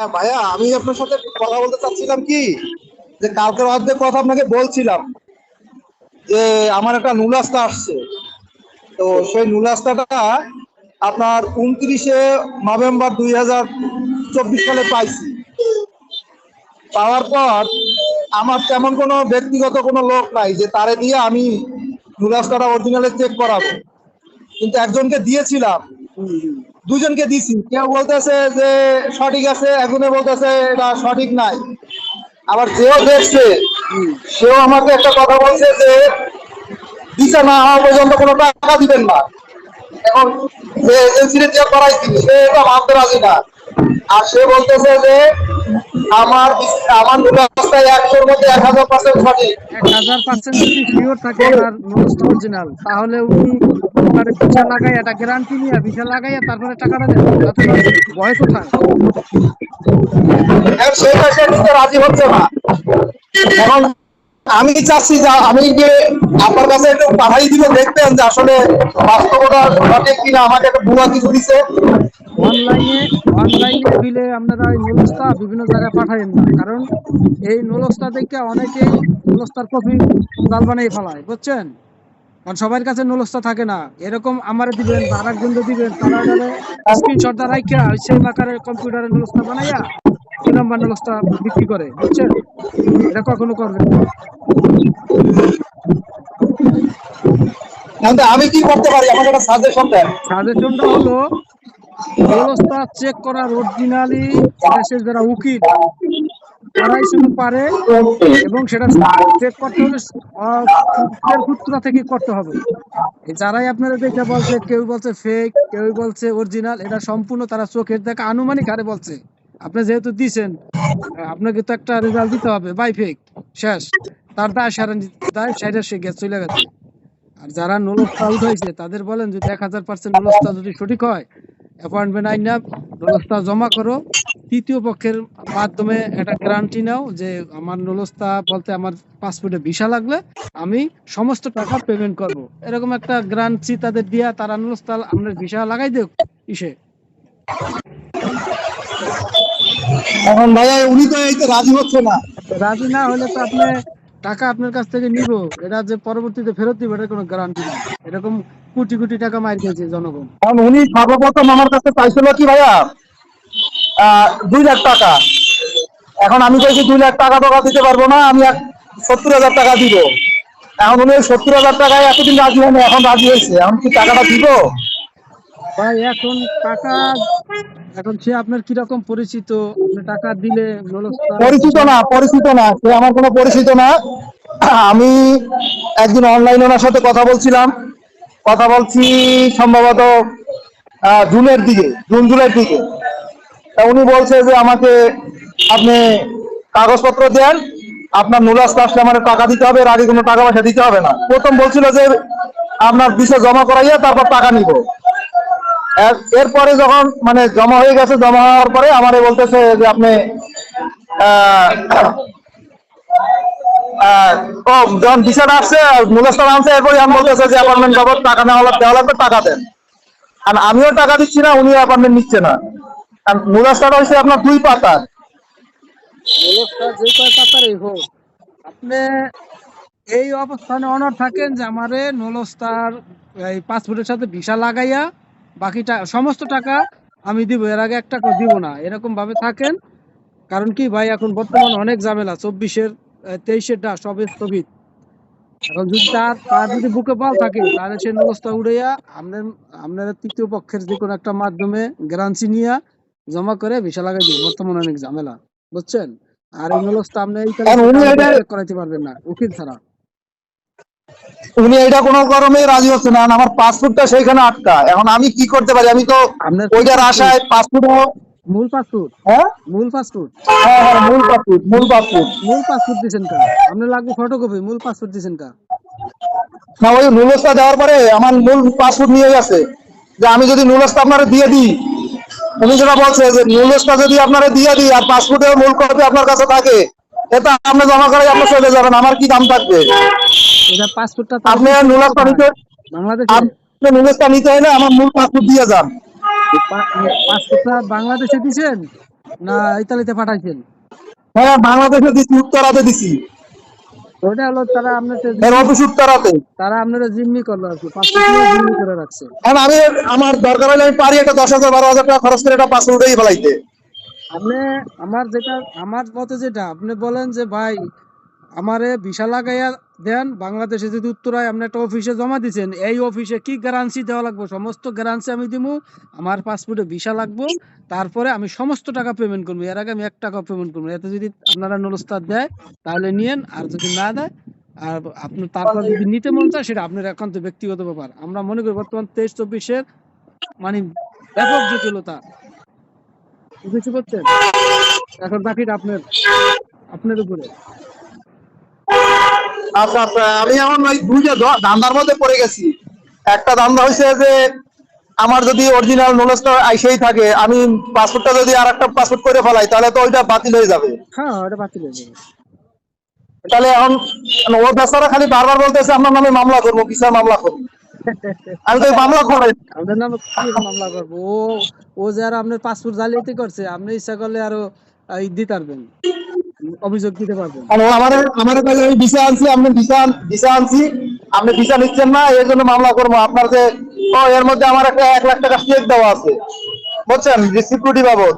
হ্যাঁ ভাইয়া, আমি আপনার সাথে কথা বলতে চাচ্ছিলাম কি? যে কালকের অর্ধেক কথা আপনাকে বলছিলাম যে আমার একটা নুলাস্তা আসছে। তো সেই নুলাস্তাটা আপনার উনত্রিশে নভেম্বর দুই হাজার চব্বিশ সালে পাইছি। পাওয়ার পর আমার তেমন কোনো ব্যক্তিগত কোনো লোক নাই যে তারে দিয়ে আমি নুলাস্তাটা অরিজিনালে চেক করাবো। কিন্তু একজনকে দিয়েছিলাম। দুজনকে দিছি। কেউ বলতেছে যে সঠিক আছে একজনে বলতেছে এটা সঠিক নাই। আবার যেও দেখছে, সেও আমাকে একটা কথা বলছে যে দিতে না হওয়া পর্যন্ত কোনো টাকা দিবেন না। এখন যে করাইছি সে এটা ভাবতে রাজি না। আর সে বলতেছে যে আমার আমার রাস্তায় একশোর মধ্যে এক হাজার পার্সেন্ট সঠিক। এক হাজার পার্সেন্ট যদি শিওর থাকে নোটসটা অরিজিনাল তাহলে উনি ভিসা লাগাই গ্যারান্টি নিয়ে ভিসা লাগাইয়া তারপরে টাকাটা দেন। তাতে ভয় কোথায় এখন সেটা সে রাজি হচ্ছে না। এখন আমি চাচ্ছি যে আমি যে আপনার কাছে একটু পাঠাই দিলে দেখতেন যে আসলে বাস্তবতা সঠিক কিনা আমাকে একটা ভুয়া কিছু দিছে। অনলাইনে অনলাইনে দিলে আপনারা এই নোলসটা বিভিন্ন জায়গায় পাঠাইন না। কারণ এই নোলসটা দেখে অনেকেই নোলসটার কপি জাল বানিয়ে ফেলায় বুঝছেন? কারণ সবার কাছে নোলসটা থাকে না। এরকম আমারে দিবেন বা আরেকজনকে দিবেন তারা স্ক্রিনশট দা রাখিয়া সেই আকারে কম্পিউটারে নোলসটা বানাইয়া দুই নাম্বার নোলসটা বিক্রি করে বুঝছেন? এটা কখনো করবেন না। আমি কি করতে পারি? আমাকে একটা সাজেশন দেন। সাজেশনটা হলো ব্যবস্থা চেক করার অরিজিনালি দেশের যারা উকিল শুধু পারে এবং সেটা চেক করতে হলে সূত্র থেকে করতে হবে। যারাই আপনারা দেখে বলছে কেউ বলছে ফেক কেউ বলছে অরিজিনাল এটা সম্পূর্ণ তারা চোখের দেখা আনুমানিক হারে বলছে। আপনি যেহেতু দিছেন আপনাকে তো একটা রেজাল্ট দিতে হবে। বাই ফেক শেষ। তার দায় সারা দায় সাইডে সে গেছে চলে গেছে। আর যারা নলস্তা হয়েছে তাদের বলেন যদি এক হাজার পার্সেন্ট নলস্তা যদি সঠিক হয় অ্যাপয়েন্টমেন্ট আইন না নলস্তা জমা করো। তৃতীয় পক্ষের মাধ্যমে একটা গ্যারান্টি নাও যে আমার নলস্তা বলতে আমার পাসপোর্টে ভিসা লাগলে আমি সমস্ত টাকা পেমেন্ট করব। এরকম একটা গ্যারান্টি তাদের দিয়া তারা নলস্তা আপনার ভিসা লাগাই দেখ ইসে। এখন ভাইয়া উনি তো এইতে রাজি হচ্ছে না। রাজি না হলে তো আপনি টাকা আপনার কাছ থেকে নিব। এটা যে পরবর্তীতে ফেরত দিব এটা কোনো গ্যারান্টি নেই। এরকম কোটি কোটি টাকা মার খেয়েছে জনগণ। কারণ উনি সর্বপ্রথম আমার কাছে চাইছিল কি ভাইয়া? দুই লাখ টাকা। এখন আমি চাইছি দুই লাখ টাকা টাকা দিতে পারব না আমি এক সত্তর হাজার টাকা দিব। এখন উনি সত্তর হাজার টাকায় এতদিন রাজি হয়নি এখন রাজি হয়েছে। এখন কি টাকাটা দিব? ভাই এখন টাকা এখন সে আপনার কীরকম পরিচিত? টাকা দিলে পরিচিত না পরিচিত না সে আমার কোনো পরিচিত না। আমি একদিন অনলাইনে ওনার সাথে কথা বলছিলাম। কথা বলছি সম্ভবত জুনের দিকে জুন জুলাইয়ের দিকে। তা উনি বলছে যে আমাকে আপনি কাগজপত্র দেন, আপনার নুলাস আসলে আমার টাকা দিতে হবে, এর আগে কোনো টাকা পয়সা দিতে হবে না। প্রথম বলছিল যে আপনার বিষয় জমা করাইয়া তারপর টাকা নিব। এরপরে যখন মানে জমা হয়ে গেছে, জমা হওয়ার পরে আমারে বলতেছে যে আপনি ও, যখন বিষয়টা আসছে মুলাস্তান আনছে, এরপরে আমি বলতেছে যে অ্যাপার্টমেন্ট টাকা নেওয়া দেওয়া লাগবে, টাকা দেন। আর আমিও টাকা দিচ্ছি না, উনিও অ্যাপার্টমেন্ট নিচ্ছে না। আর মুলাস্তান হচ্ছে আপনার দুই পাতার। এই অবস্থানে অনর থাকেন যে আমারে নলস্তার এই পাসপোর্টের সাথে ভিসা লাগাইয়া বাকি সমস্ত টাকা আমি দিব, এর আগে এক টাকা দিব না। এরকম ভাবে থাকেন। কারণ কি ভাই, এখন বর্তমানে অনেক ঝামেলা, চব্বিশের তেইশের ডা, সবে স্থগিত। এখন যদি তার তার যদি বুকে বল থাকে, তাহলে সে নলস্তা উড়াইয়া আপনার আপনার তৃতীয় পক্ষের যে কোনো একটা মাধ্যমে গ্যারান্সি নিয়ে জমা করে ভিসা লাগাই দিন বর্তমানে অনেক ঝামেলা, বুঝছেন? আর নলস্তা আপনি এটা- করাইতে পারবেন না উকিল ছাড়া। উনি এটা কোনো গরমে রাজি হচ্ছে না আমার পাসপোর্টটা সেইখানে আটকা। এখন আমি কি করতে পারি? আমি তো ওইটার আশায় পাসপোর্ট মূল পাসপোর্ট? হ্যাঁ? মূল পাসপোর্ট? হ্যাঁ হ্যাঁ মূল পাসপোর্ট মূল পাসপোর্ট। মূল পাসপোর্ট কা? আপনার লাগবে ফটোকপি মূল পাসপোর্ট কা? না ওই নুলসটা দেওয়ার পরে আমার মূল পাসপোর্ট নিয়ে গেছে। যে আমি যদি নুলসটা আপনারা দিয়ে দিই যেটা বলছে যে নুলসটা যদি আপনারা দিয়ে দিই আর পাসপোর্টের মূল কপি আপনার কাছে থাকে এটা আপনি জমা করে আপনি চলে যাবেন আমার কি দাম থাকবে? এটা পাসপোর্টটা আপনি নুলসটা নিতে বাংলাদেশে আপনি নুলসটা নিতে হলে আমার মূল পাসপোর্ট দিয়ে যান। পাসপোর্টটা বাংলাদেশে না ইতালিতে পাঠাইছেন? হ্যাঁ বাংলাদেশে দিছি উত্তরাতে দিছি। ওটা হলো তারা আপনাকে এর অফিস উত্তরাতে তারা আপনারা জিম্মি করল আর কি জিম্মি করে রাখছে। এখন আমি আমার দরকার হলে আমি পারি একটা দশ হাজার বারো হাজার টাকা খরচ করে একটা পাসপোর্ট উঠেই ফেলাইতে। আপনি আমার যেটা আমার মতে যেটা আপনি বলেন যে ভাই আমারে ভিসা লাগাইয়া দেন, বাংলাদেশে যদি উত্তরায় আপনি একটা অফিসে জমা দিচ্ছেন এই অফিসে কি গ্যারান্সি দেওয়া লাগবে? সমস্ত গ্যারান্সি আমি দিমু, আমার পাসপোর্টে ভিসা লাগবে, তারপরে আমি সমস্ত টাকা পেমেন্ট করব। এর আগে আমি এক টাকা পেমেন্ট করব এতে যদি আপনারা নলস্তার দেয়, তাহলে নিয়েন, আর যদি না দেয়, আর আপনি তারপর যদি নিতে মন চায়, সেটা আপনার একান্ত ব্যক্তিগত ব্যাপার। আমরা মনে করি বর্তমান তেইশ চব্বিশের মানে ব্যাপক জটিলতা। বুঝতে পারছেন? এখন বাকিটা আপনার আপনার উপরে। আচ্ছা আচ্ছা আমি এখন ওই দুইটা ধান্দার মধ্যে পড়ে গেছি। একটা ধান্দা হয়েছে যে আমার যদি অরিজিনাল নলেজটা আইসেই থাকে আমি পাসপোর্টটা যদি আর একটা পাসপোর্ট করে ফেলাই তাহলে তো ওইটা বাতিল হয়ে যাবে। হ্যাঁ ওটা বাতিল হয়ে যাবে। তাহলে এখন ও বেচারা খালি বারবার বলতেছে আপনার নামে মামলা করব কিসের মামলা করব? আমি তো মামলা করাই। আমাদের নামে মামলা করব? ও ও যারা আপনার পাসপোর্ট জালিয়াতি করছে আপনি ইচ্ছা করলে আরও দিতে পারবেন। অভিযোগ দিতে পারবেন। আমার আমার কাছে আমি ভিসা আনছি, আপনি ভিসা ভিসা আনছি, আপনি ভিসা নিচ্ছেন না এর জন্য মামলা করব। আপনার যে, ও, এর মধ্যে আমার একটা এক লাখ টাকা চেক দেওয়া আছে। বুঝছেন? সিকিউরিটি বাবদ।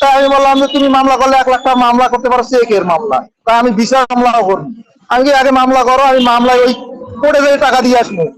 তাই আমি বললাম যে, তুমি মামলা করলে এক লাখ টাকা মামলা করতে পারো চেকের মামলা? তাই আমি ভিসা মামলাও করব। আমি আগে মামলা করো? আমি মামলায় ওই কোর্টে টাকা দিয়ে আসব।